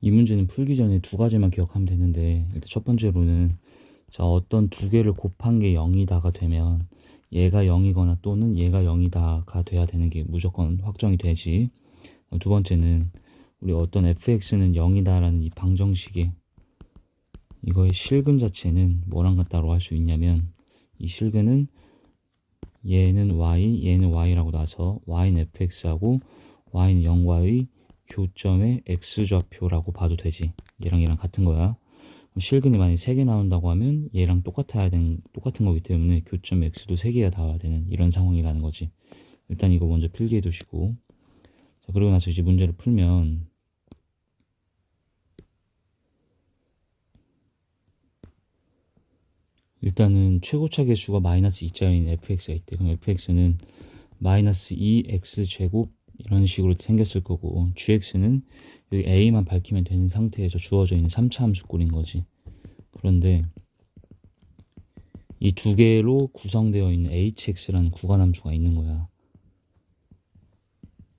이 문제는 풀기 전에 두 가지만 기억하면 되는데 일단 첫 번째로는 자 어떤 두 개를 곱한 게 0이다가 되면 얘가 0이거나 또는 얘가 0이다가 돼야 되는 게 무조건 확정이 되지. 두 번째는 우리 어떤 fx는 0이다라는 이 방정식에 이거의 실근 자체는 뭐랑 같다고 할 수 있냐면 이 실근은 얘는 y, 얘는 y라고 나서 y는 fx하고 y는 0과의 교점의 x좌표라고 봐도 되지. 얘랑 얘랑 같은 거야. 실근이 만약에 3개 나온다고 하면 얘랑 똑같아야 되는 똑같은 거기 때문에 교점 x도 3개가 나와야 되는 이런 상황이라는 거지. 일단 이거 먼저 필기해 두시고 자, 그리고 나서 이제 문제를 풀면 일단은 최고차 계수가 마이너스 2짜리인 fx가 있대. 그럼 fx는 마이너스 2x 제곱 이런 식으로 생겼을 거고 gx는 여기 a만 밝히면 되는 상태에서 주어져 있는 3차 함수꼴인 거지. 그런데 이 두 개로 구성되어 있는 hx라는 구간 함수가 있는 거야.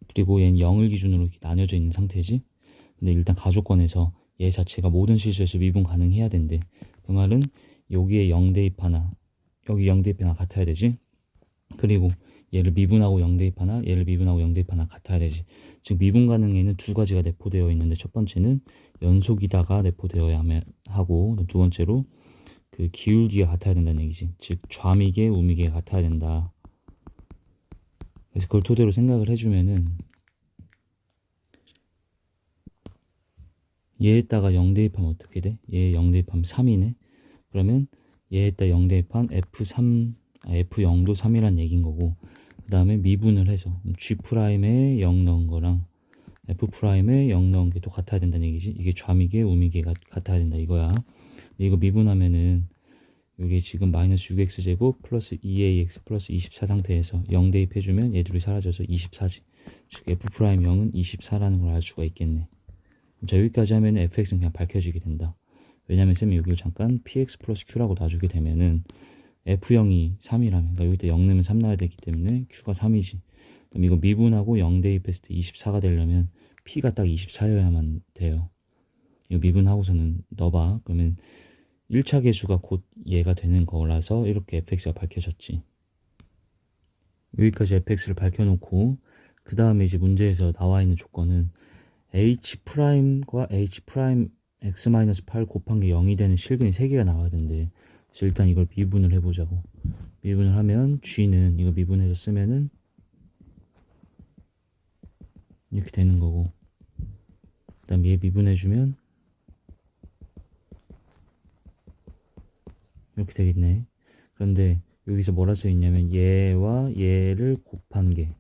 그리고 얘는 0을 기준으로 이렇게 나뉘어져 있는 상태지. 근데 일단 가족권에서 얘 자체가 모든 실수에서 미분 가능해야 된대. 그 말은 여기에 0 대입 하나 여기 0 대입 하나 같아야 되지. 그리고 얘를 미분하고 0 대입하나 얘를 미분하고 0 대입하나 같아야 되지. 즉 미분 가능에는 두 가지가 내포되어 있는데 첫 번째는 연속이다가 내포되어야 하고 두 번째로 그 기울기가 같아야 된다는 얘기지. 즉 좌미계 우미계가 같아야 된다. 그래서 그걸 토대로 생각을 해주면은 얘에다가 0 대입하면 어떻게 돼? 얘 0 대입하면 3이네. 그러면 얘에다 0 대입한 F3, 아, F0도 3이란 얘기인 거고 그 다음에 미분을 해서 G'에 0 넣은 거랑 F'에 0 넣은 게 또 같아야 된다는 얘기지? 이게 좌미계 우미계가 같아야 된다 이거야. 이거 미분하면은 이게 지금 마이너스 6x제곱 플러스 2ax 플러스 24 상태에서 0 대입해주면 얘들이 사라져서 24지. 즉 F'0은 24라는 걸 알 수가 있겠네. 자 여기까지 하면 fx는 그냥 밝혀지게 된다. 왜냐면 쌤이 여기를 잠깐 px 플러스 q라고 놔주게 되면은 f0이 3이라면 그러니까 여기다 0 넣으면 3 나와야 되기 때문에 q가 3이지. 그럼 이거 미분하고 0 대입 했을 때 24가 되려면 p가 딱 24여야만 돼요. 이거 미분하고서는 넣어봐. 그러면 1차 계수가 곧 얘가 되는 거라서 이렇게 fx가 밝혀졌지. 여기까지 fx를 밝혀놓고 그 다음에 이제 문제에서 나와 있는 조건은 h'과 h' x-8 곱한 게 0이 되는 실근이 3개가 나와야 된대. 그래서 일단 이걸 미분을 해보자고. 미분을 하면 g는 이거 미분해서 쓰면은 이렇게 되는 거고. 그 다음 얘 미분해주면 이렇게 되겠네. 그런데 여기서 뭐라 써 있냐면 얘와 얘를 곱한 게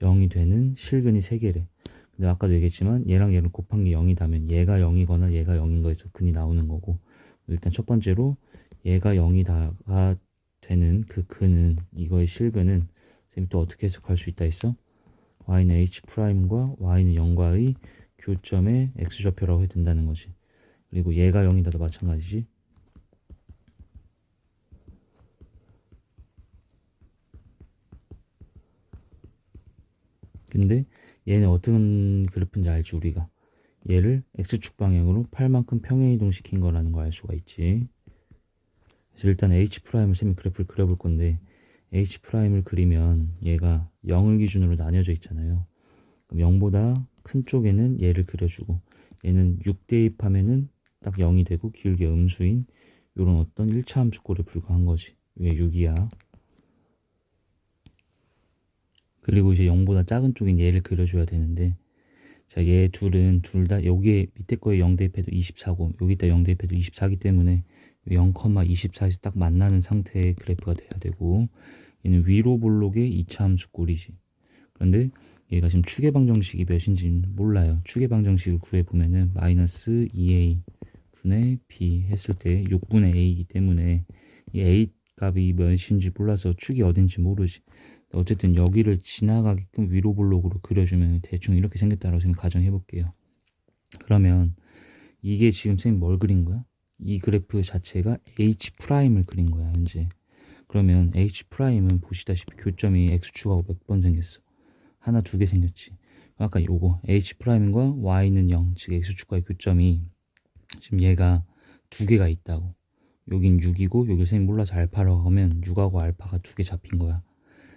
0이 되는 실근이 3개래. 근데 아까도 얘기했지만 얘랑 얘를 곱한 게 0이다면 얘가 0이거나 얘가 0인 거에서 근이 나오는 거고 일단 첫 번째로 얘가 0이다가 되는 그 근은 이거의 실근은 쌤이 또 어떻게 해석할 수 있다 했어? y는 h'과 y는 0과의 교점의 x좌표라고 해도 된다는 거지. 그리고 얘가 0이다도 마찬가지지. 근데 얘는 어떤 그래프인지 알지 우리가 얘를 x축 방향으로 8만큼 평행 이동시킨 거라는 걸 알 수가 있지. 그래서 일단 h'을 쌤이 그래프를 그려볼 건데 h'을 그리면 얘가 0을 기준으로 나뉘어져 있잖아요. 그럼 0보다 큰 쪽에는 얘를 그려주고 얘는 6 대입 하면은 딱 0이 되고 길게 음수인 이런 어떤 1차 함수꼴에 불과한 거지. 이게 6이야. 그리고 이제 0보다 작은 쪽인 얘를 그려줘야 되는데 자, 얘 둘은 둘 다 여기에 밑에 거에 0 대입해도 24고 여기다 0 대입해도 24기 때문에 0,24에서 딱 만나는 상태의 그래프가 돼야 되고 얘는 위로 볼록의 2차 함수 꼴이지. 그런데 얘가 지금 추계 방정식이 몇인지 몰라요. 추계 방정식을 구해보면은 마이너스 2a 분의 b 했을 때 6분의 a이기 때문에 이 a 값이 몇인지 몰라서 축이 어딘지 모르지. 어쨌든 여기를 지나가게끔 위로 볼록으로 그려주면 대충 이렇게 생겼다라고 지금 가정해 볼게요. 그러면 이게 지금 쌤이 뭘 그린 거야? 이 그래프 자체가 H'을 그린 거야, 현재. 그러면 H'은 보시다시피 교점이 X축하고 몇 번 생겼어? 하나, 두 개 생겼지. 아까 요거 H'과 Y는 0, 즉 X축과의 교점이 지금 얘가 두 개가 있다고. 여긴 6이고 여기 선생님 몰라서 알파라고 하면 6하고 알파가 두 개 잡힌 거야.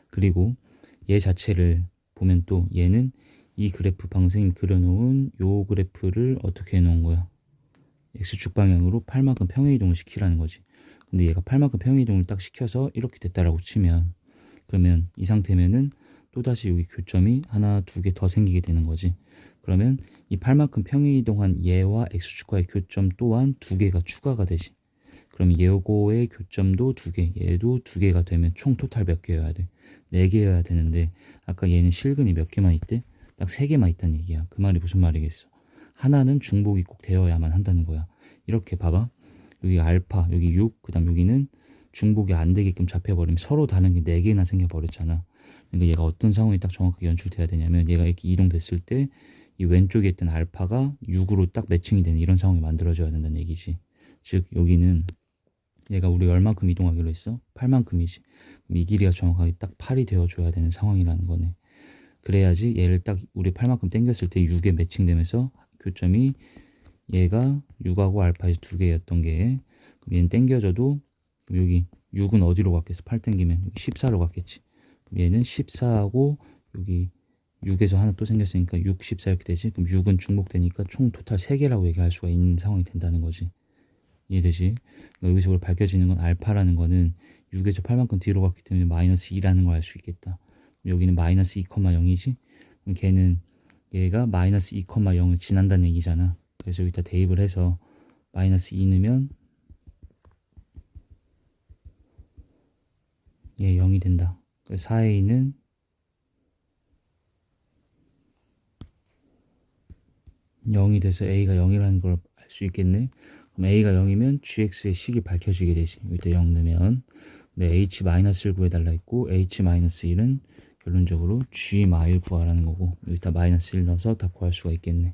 그리고 얘 자체를 보면 또 얘는 이 그래프 선생님 그려놓은 요 그래프를 어떻게 해놓은 거야? X축 방향으로 8만큼 평행이동을 시키라는 거지. 근데 얘가 8만큼 평행이동을 딱 시켜서 이렇게 됐다라고 치면 그러면 이 상태면은 또다시 여기 교점이 하나 두 개 더 생기게 되는 거지. 그러면 이 8만큼 평행이동한 얘와 X축과의 교점 또한 두 개가 추가가 되지. 그럼 얘고의 교점도 두 개, 얘도 두 개가 되면 총 토탈 몇 개여야 돼? 네 개여야 되는데 아까 얘는 실근이 몇 개만 있대? 딱세 개만 있다는 얘기야. 그 말이 무슨 말이겠어? 하나는 중복이 꼭 되어야만 한다는 거야. 이렇게 봐봐. 여기 알파, 여기 6, 그 다음 여기는 중복이 안 되게끔 잡혀버리면 서로 다른 게 네개나 생겨버렸잖아. 그러니까 얘가 어떤 상황이 딱 정확하게 연출돼야 되냐면 얘가 이렇게 이동됐을 때 이 왼쪽에 있던 알파가 6으로 딱 매칭이 되는 이런 상황이 만들어져야 된다는 얘기지. 즉 여기는 얘가 우리 얼만큼 이동하기로 했어? 8만큼이지. 그럼 이 길이가 정확하게 딱 8이 되어줘야 되는 상황이라는 거네. 그래야지 얘를 딱 우리 8만큼 당겼을 때 6에 매칭되면서 교점이 얘가 6하고 알파에서 두 개였던 게 그럼 얘는 당겨져도 그럼 여기 6은 어디로 갔겠어? 8 당기면 여기 14로 갔겠지. 그럼 얘는 14하고 여기 6에서 하나 또 생겼으니까 6, 14 이렇게 되지. 그럼 6은 중복되니까 총 토탈 3개라고 얘기할 수가 있는 상황이 된다는 거지. 이해되지? 그러니까 우리 밝혀지는 건 알파라는 거는 6에서 8만큼 뒤로 갔기 때문에 마이너스 2라는 걸 알 수 있겠다. 여기는 마이너스 2,0이지? 그럼 걔는 얘가 마이너스 2,0을 지난다는 얘기잖아. 그래서 여기다 대입을 해서 마이너스 2 넣으면 얘 0이 된다. 그래서 4a는 0이 돼서 a가 0이라는 걸 알 수 있겠네. A가 0이면 gx의 식이 밝혀지게 되지. 여기다 0 넣으면 근데 h-1 구해달라 했고 h-1은 결론적으로 g 마일 구하라는 거고 여기다 마이너스 1 넣어서 답 구할 수가 있겠네.